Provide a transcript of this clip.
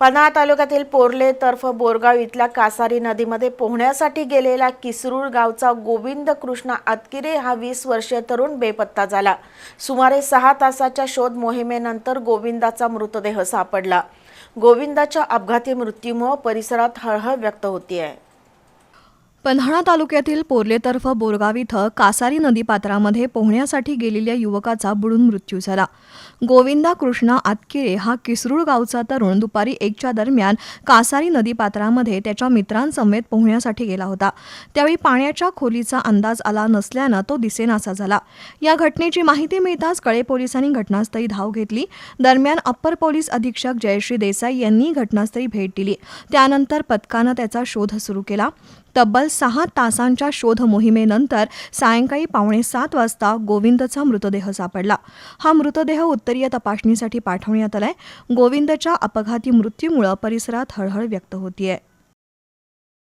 पन्हाळा तालुक्यातील पोर्ले तर्फ बोरगाव इथल्या कासारी नदीमध्ये पोहण्यासाठी गेलेला किसरूळ गावचा गोविंद कृष्ण आतकिरे हा वीस वर्षीय तरुण बेपत्ता झाला. सुमारे सहा तासाच्या शोध मोहिमेनंतर गोविंदाचा मृतदेह सापडला. गोविंदाच्या अपघाती मृत्यूमुळे परिसरात हळहळ व्यक्त होतीये. पन्हाळा तालुक्यातील पोर्लेतर्फ बोरगाव इथं कासारी नदीपात्रामध्ये पोहण्यासाठी गेलेल्या युवकाचा बुडून मृत्यू झाला. गोविंदा कृष्णा आतकिरे हा किसरूळ गावचा तरुण दुपारी एकच्या दरम्यान कासारी नदीपात्रामध्ये त्याच्या मित्रांसमेत पोहण्यासाठी गेला होता. त्यावेळी पाण्याच्या खोलीचा अंदाज आला नसल्यानं तो दिसेनासा झाला. या घटनेची माहिती मिळताच कळे पोलिसांनी घटनास्थळी धाव घेतली. दरम्यान अप्पर पोलीस अधीक्षक जयश्री देसाई यांनी घटनास्थळी भेट दिली. त्यानंतर पथकानं त्याचा शोध सुरू केला. तब्बल सहा तासांच्या शोध मोहिमेनंतर सायंकाळी पावणे सात वाजता गोविंदचा मृतदेह सापडला. हा मृतदेह उत्तरीय तपासणीसाठी पाठवण्यात आलाय. गोविंदच्या अपघाती मृत्यूमुळे परिसरात हळहळ व्यक्त होतीये.